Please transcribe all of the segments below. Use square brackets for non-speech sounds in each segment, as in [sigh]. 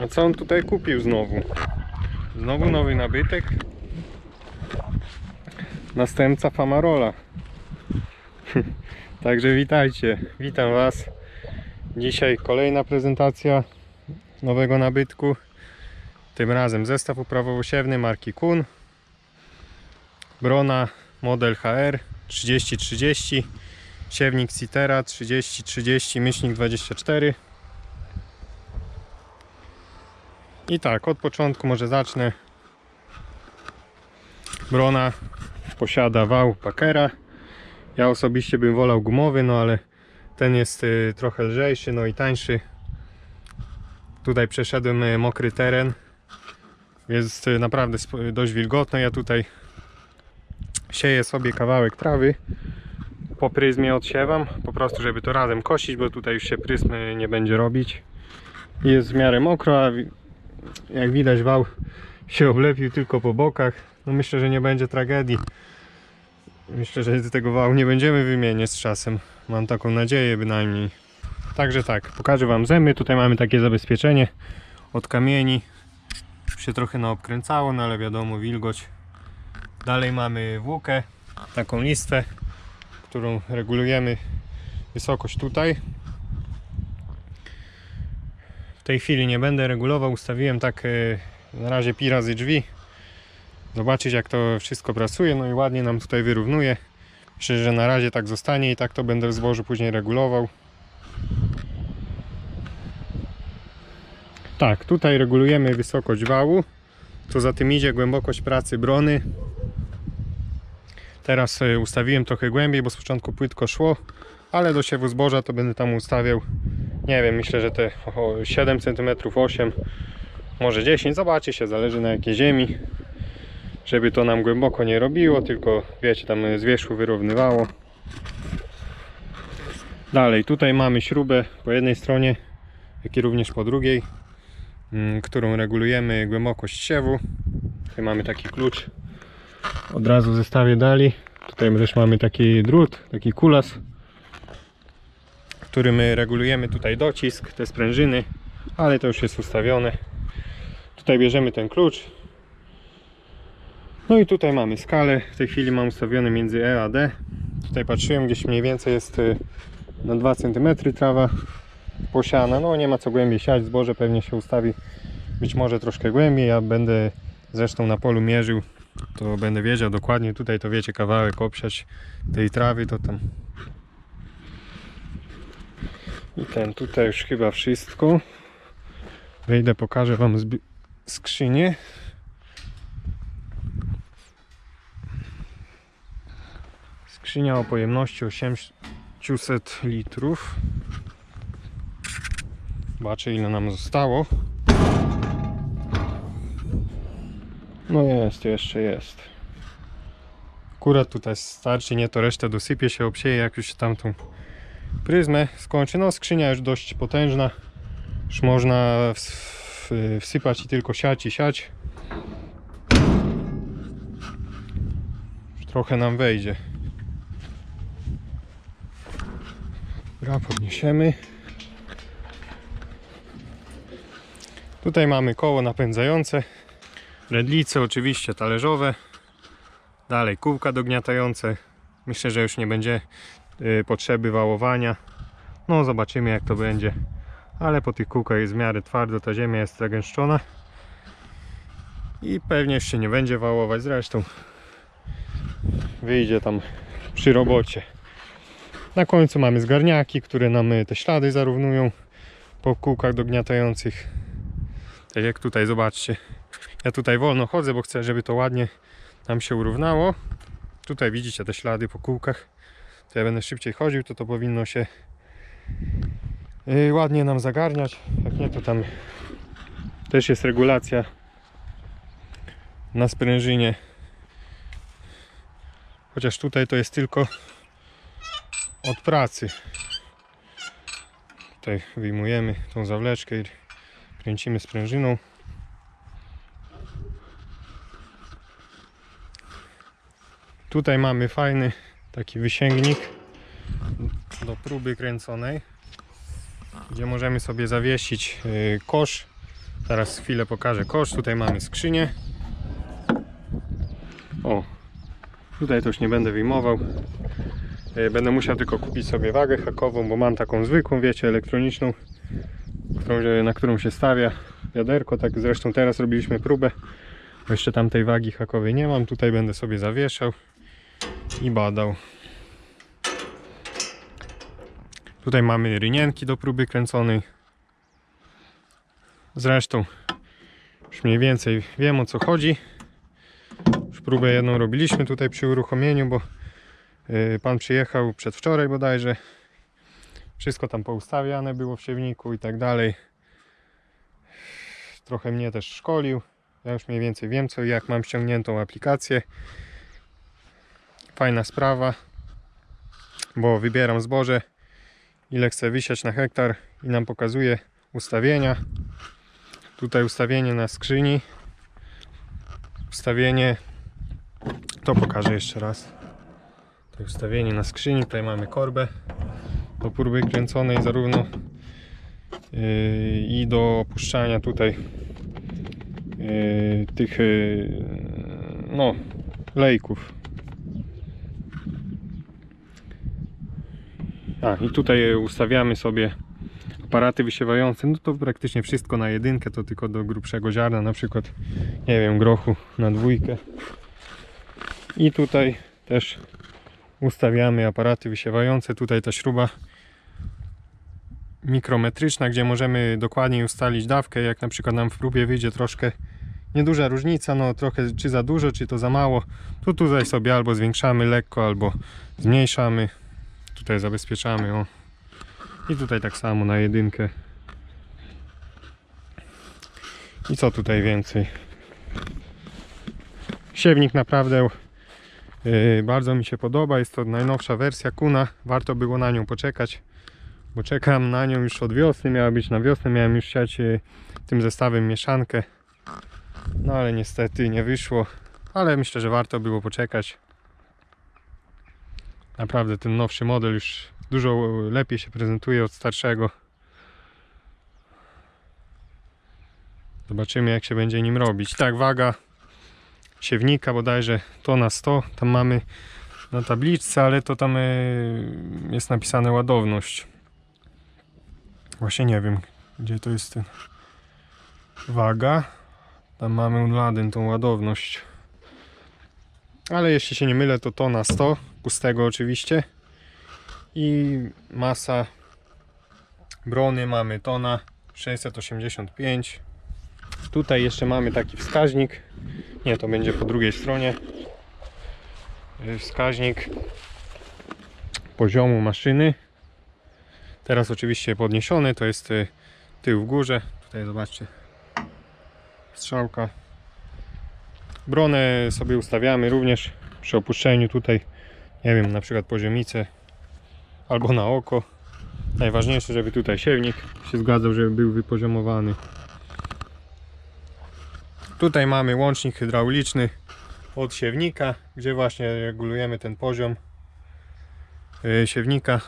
A co on tutaj kupił znowu? Znowu nowy nabytek. Następca Famarola. [laughs] Także witajcie, witam Was. Dzisiaj kolejna prezentacja nowego nabytku. Tym razem zestaw uprawowo-siewny marki Kun. Brona model HR 3030. Siewnik Citera 3030 myślnik 24. I tak, od początku może zacznę. Brona posiada wał Packera. Ja osobiście bym wolał gumowy, no ale ten jest y, trochę lżejszy, no i tańszy. Tutaj przeszedłem y, mokry teren. Jest y, naprawdę dość wilgotno. Ja tutaj sieję sobie kawałek trawy. Po pryzmie odsiewam, po prostu żeby to razem kosić, bo tutaj już się pryzmy nie będzie robić. Jest w miarę mokro, a jak widać wał się oblepił tylko po bokach. No myślę, że nie będzie tragedii. Myślę, że tego wału nie będziemy wymieniać z czasem. Mam taką nadzieję bynajmniej. Także tak, pokażę Wam zęby. Tutaj mamy takie zabezpieczenie od kamieni. Się trochę naobkręcało, no ale wiadomo, wilgoć. Dalej mamy włókę, taką listwę, którą regulujemy wysokość tutaj. W tej chwili nie będę regulował, ustawiłem tak e, na razie pi razy drzwi. Zobaczyć jak to wszystko pracuje, no i ładnie nam tutaj wyrównuje. Myślę, że na razie tak zostanie i tak to będę w zbożu później regulował. Tak, tutaj regulujemy wysokość wału. Co za tym idzie głębokość pracy brony. Teraz e, ustawiłem trochę głębiej, bo z początku płytko szło, ale do siewu zboża to będę tam ustawiał, nie wiem, myślę, że te o, 7 cm, 8 może 10, zobaczy się, zależy na jakiej ziemi, żeby to nam głęboko nie robiło, tylko wiecie, tam z wierzchu wyrównywało. Dalej, tutaj mamy śrubę po jednej stronie, jak i również po drugiej, mm, którą regulujemy głębokość siewu. Tutaj mamy taki klucz, od razu w zestawie dali. Tutaj też mamy taki drut, taki kulas, którym regulujemy tutaj docisk, te sprężyny, ale to już jest ustawione. Tutaj bierzemy ten klucz. No i tutaj mamy skalę. W tej chwili mam ustawione między E a D. Tutaj patrzyłem, gdzieś mniej więcej jest y, na 2 cm trawa posiana. No nie ma co głębiej siać, zboże pewnie się ustawi być może troszkę głębiej. Ja będę zresztą na polu mierzył to będę wiedział dokładnie tutaj to wiecie kawałek obsiać tej trawy to tam i ten tutaj już chyba wszystko. Wejdę pokażę wam skrzynię. Skrzynia o pojemności 800 litrów. Zobaczę ile nam zostało. No jest, jeszcze jest. Akurat tutaj starczy, nie to resztę dosypie się, obsieje jak już tamtą pryzmę skończy. No skrzynia już dość potężna. Już można wsypać i tylko siać i siać. Już trochę nam wejdzie. Dobra, podniesiemy. Tutaj mamy koło napędzające. Redlice oczywiście talerzowe. Dalej kółka dogniatające. Myślę, że już nie będzie potrzeby wałowania. No zobaczymy jak to będzie. Ale po tych kółkach jest w miarę twardo, ta ziemia jest zagęszczona. I pewnie się nie będzie wałować. Zresztą wyjdzie tam przy robocie. Na końcu mamy zgarniaki, które nam y, te ślady zarównują po kółkach dogniatających. Tak jak tutaj zobaczcie. Ja tutaj wolno chodzę, bo chcę, żeby to ładnie nam się urównało. Tutaj widzicie te ślady po kółkach. To ja będę szybciej chodził, to to powinno się yy, ładnie nam zagarniać. Jak nie, to tam też jest regulacja na sprężynie. Chociaż tutaj to jest tylko od pracy. Tutaj wyjmujemy tą zawleczkę i kręcimy sprężyną. Tutaj mamy fajny taki wysięgnik do próby kręconej, gdzie możemy sobie zawiesić y, kosz Zaraz chwilę pokażę kosz. Tutaj mamy skrzynię. O, tutaj to już nie będę wyjmował. E, Będę musiał tylko kupić sobie wagę hakową, bo mam taką zwykłą, wiecie, elektroniczną, na którą się stawia wiaderko. Tak zresztą teraz robiliśmy próbę. Jeszcze tamtej wagi hakowej nie mam. Tutaj będę sobie zawieszał i badał. Tutaj mamy rynienki do próby kręconej. Zresztą już mniej więcej wiem o co chodzi. Już próbę jedną robiliśmy tutaj przy uruchomieniu, bo yy, pan przyjechał przedwczoraj bodajże. Wszystko tam poustawiane było w siewniku i tak dalej. Trochę mnie też szkolił. Ja już mniej więcej wiem co jak mam ściągniętą aplikację. Fajna sprawa, bo wybieram zboże, ile chcę wysiać na hektar i nam pokazuje ustawienia. Tutaj ustawienie na skrzyni. Ustawienie. To pokażę jeszcze raz. To ustawienie na skrzyni. Tutaj mamy korbę do próby kręconej zarówno yy, i do opuszczania tutaj yy, tych yy, no lejków. A i tutaj ustawiamy sobie aparaty wysiewające, no to praktycznie wszystko na jedynkę, to tylko do grubszego ziarna, na przykład, nie wiem, grochu na dwójkę. I tutaj też ustawiamy aparaty wysiewające, tutaj ta śruba mikrometryczna, gdzie możemy dokładniej ustalić dawkę, jak na przykład nam w próbie wyjdzie troszkę nieduża różnica, no trochę czy za dużo, czy to za mało, to tutaj sobie albo zwiększamy lekko, albo zmniejszamy, tutaj zabezpieczamy, o. I tutaj tak samo na jedynkę. I co tutaj więcej? Siewnik naprawdę yy, bardzo mi się podoba. Jest to najnowsza wersja Kuna. Warto było na nią poczekać, bo czekam na nią już od wiosny. Miała być na wiosnę, miałem już siać yy, tym zestawem mieszankę. No ale niestety nie wyszło. Ale myślę, że warto było poczekać. Naprawdę ten nowszy model już dużo lepiej się prezentuje od starszego. Zobaczymy jak się będzie nim robić. Tak, waga siewnika bodajże to na 100. Tam mamy na tabliczce, ale to tam e, jest napisane ładowność. Właśnie nie wiem, gdzie to jest ten waga. Tam mamy unladen tą ładowność. Ale jeśli się nie mylę, to to na 100, pustego oczywiście. I masa brony mamy tona 685. Tutaj jeszcze mamy taki wskaźnik. Nie, to będzie po drugiej stronie. Yy, Wskaźnik poziomu maszyny. Teraz oczywiście podniesiony, to jest yy, tył w górze. Tutaj zobaczcie. Strzałka. Bronę sobie ustawiamy również przy opuszczeniu tutaj, nie wiem, na przykład poziomicę albo na oko. Najważniejsze, żeby tutaj siewnik się zgadzał, żeby był wypoziomowany. Tutaj mamy łącznik hydrauliczny od siewnika, gdzie właśnie regulujemy ten poziom yy, siewnika.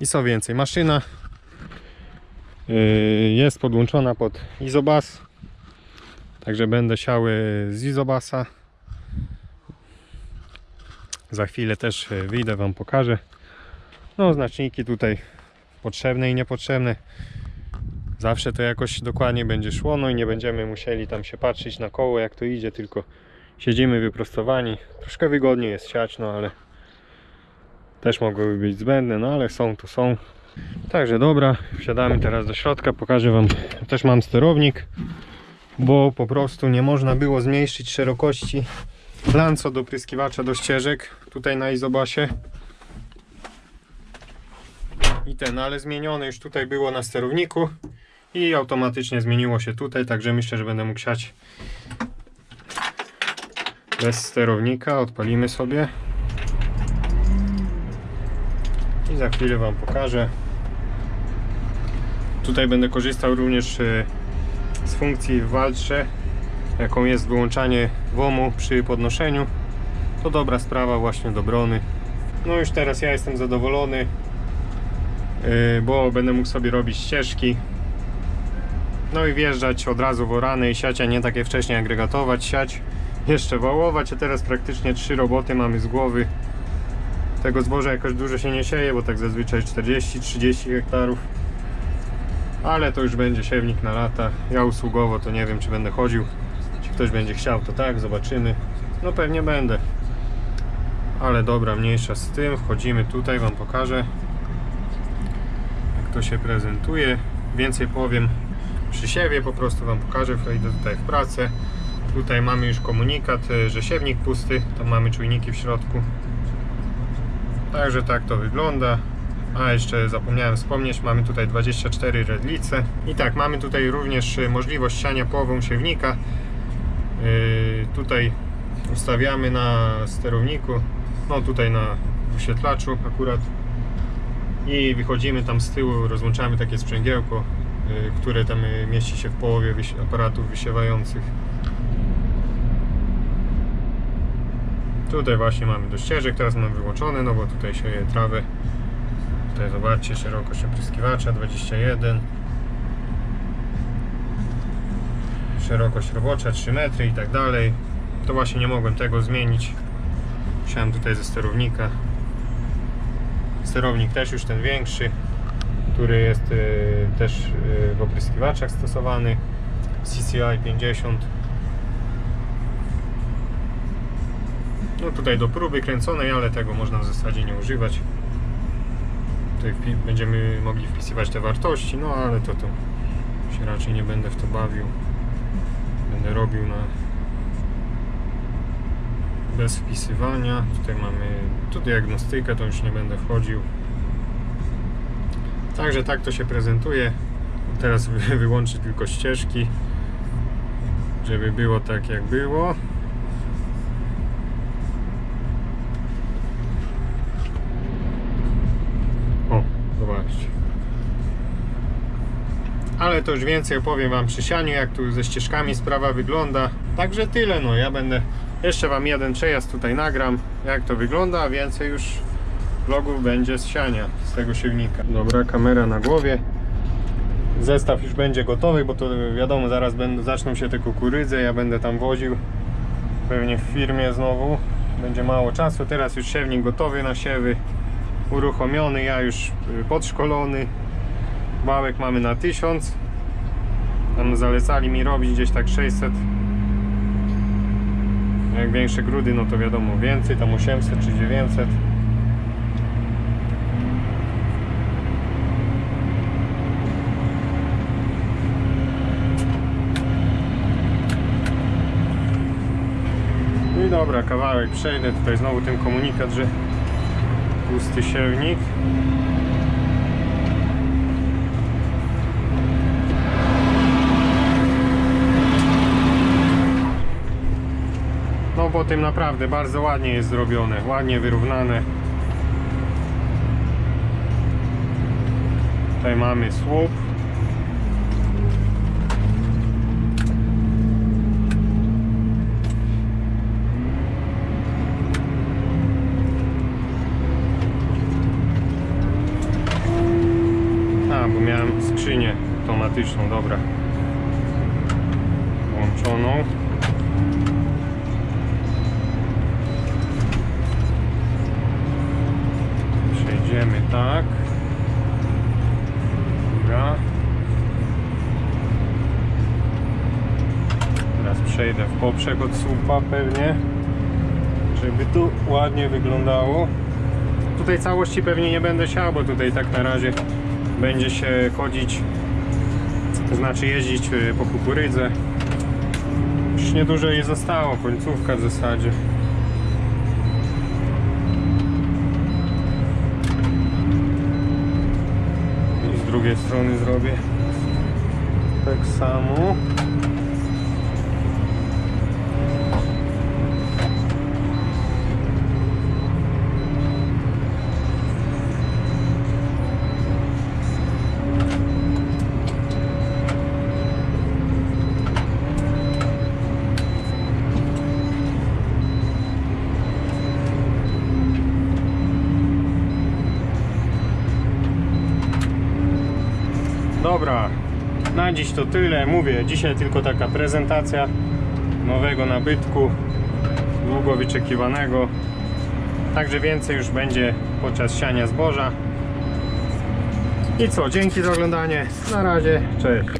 I co więcej, maszyna yy, jest podłączona pod izobas. Także będę siały z izobasa. Za chwilę też e, wyjdę Wam pokażę. No znaczniki tutaj potrzebne i niepotrzebne. Zawsze to jakoś dokładnie będzie szło, no i nie będziemy musieli tam się patrzeć na koło jak to idzie, tylko siedzimy wyprostowani. Troszkę wygodniej jest siać, no ale też mogłyby być zbędne, no ale są to są. Także dobra, wsiadamy teraz do środka, pokażę Wam, też mam sterownik, bo po prostu nie można było zmniejszyć szerokości lanco do pryskiwacza do ścieżek tutaj na izobasie. I ten, ale zmienione już tutaj było na sterowniku i automatycznie zmieniło się tutaj, także myślę, że będę mógł siać bez sterownika, odpalimy sobie. I za chwilę Wam pokażę. Tutaj będę korzystał również e, z funkcji w waltrze jaką jest wyłączanie WOMU przy podnoszeniu. To dobra sprawa właśnie do brony. No już teraz ja jestem zadowolony, yy, bo będę mógł sobie robić ścieżki No i wjeżdżać od razu w orany i siać, a nie takie wcześniej agregatować, siać, jeszcze wałować, a teraz praktycznie trzy roboty mamy z głowy. Tego zboża jakoś dużo się nie sieje, bo tak zazwyczaj 40-30 hektarów. Ale to już będzie siewnik na lata. Ja usługowo to nie wiem, czy będę chodził. Czy ktoś będzie chciał, to tak, zobaczymy. No pewnie będę. Ale dobra, mniejsza z tym. Wchodzimy tutaj, Wam pokażę jak to się prezentuje. Więcej powiem przy siewie, po prostu Wam pokażę. Wejdę tutaj w pracę. Tutaj mamy już komunikat, y, że siewnik pusty. Tam mamy czujniki w środku. Także tak to wygląda. A jeszcze zapomniałem wspomnieć, mamy tutaj 24 redlice. I tak, mamy tutaj również y, możliwość siania połową siewnika. Yy, tutaj ustawiamy na sterowniku, no tutaj na wyświetlaczu akurat i wychodzimy tam z tyłu, rozłączamy takie sprzęgiełko, y, które tam y, mieści się w połowie aparatów wysiewających. Tutaj właśnie mamy do ścieżek, teraz mam wyłączone, no bo tutaj sieje trawę. Tutaj zobaczcie, szerokość opryskiwacza 21. Szerokość robocza 3 metry i tak dalej. To właśnie nie mogłem tego zmienić. Musiałem tutaj ze sterownika. Sterownik też już ten większy, który jest y, też y, w opryskiwaczach stosowany. CCI 50. No tutaj do próby kręconej, ale tego można w zasadzie nie używać. Tutaj będziemy mogli wpisywać te wartości, no ale to to się raczej nie będę w to bawił. Będę robił na bez wpisywania. Tutaj mamy tu diagnostykę, to już nie będę wchodził. Także tak to się prezentuje. Teraz wy- wyłączyć tylko ścieżki, żeby było tak jak było. O, zobaczcie. Ale to już więcej opowiem Wam przy sianiu, jak tu ze ścieżkami sprawa wygląda. Także tyle, no ja będę jeszcze Wam jeden przejazd tutaj nagram, jak to wygląda, a więcej już vlogów będzie z siania, z tego siewnika. Dobra, kamera na głowie. Zestaw już będzie gotowy, bo to wiadomo, zaraz będą, zaczną się te kukurydze, ja będę tam woził pewnie w firmie znowu. Będzie mało czasu, teraz już siewnik gotowy na siewy, uruchomiony, ja już y, podszkolony. Małek mamy na 1000. Tam zalecali mi robić gdzieś tak 600. Jak większe grudy, no to wiadomo więcej, tam 800 czy 900. No I dobra, kawałek przejdę. Tutaj znowu ten komunikat, że pusty siewnik. Po tym naprawdę bardzo ładnie jest zrobione, ładnie wyrównane. Tutaj mamy słup. A, bo miałem skrzynię automatyczną, dobra. Włączoną. Poprzek od słupa pewnie, żeby tu ładnie wyglądało. Tutaj całości pewnie nie będę siał, bo tutaj tak na razie będzie się chodzić, to znaczy jeździć y, po kukurydze. Już niedużo jej zostało, końcówka w zasadzie. I z drugiej strony zrobię tak samo. Dobra, Na dziś to tyle. Mówię, dzisiaj tylko taka prezentacja nowego nabytku, długo wyczekiwanego. Także więcej już będzie podczas siania zboża. I co, dzięki za oglądanie. Na razie, cześć.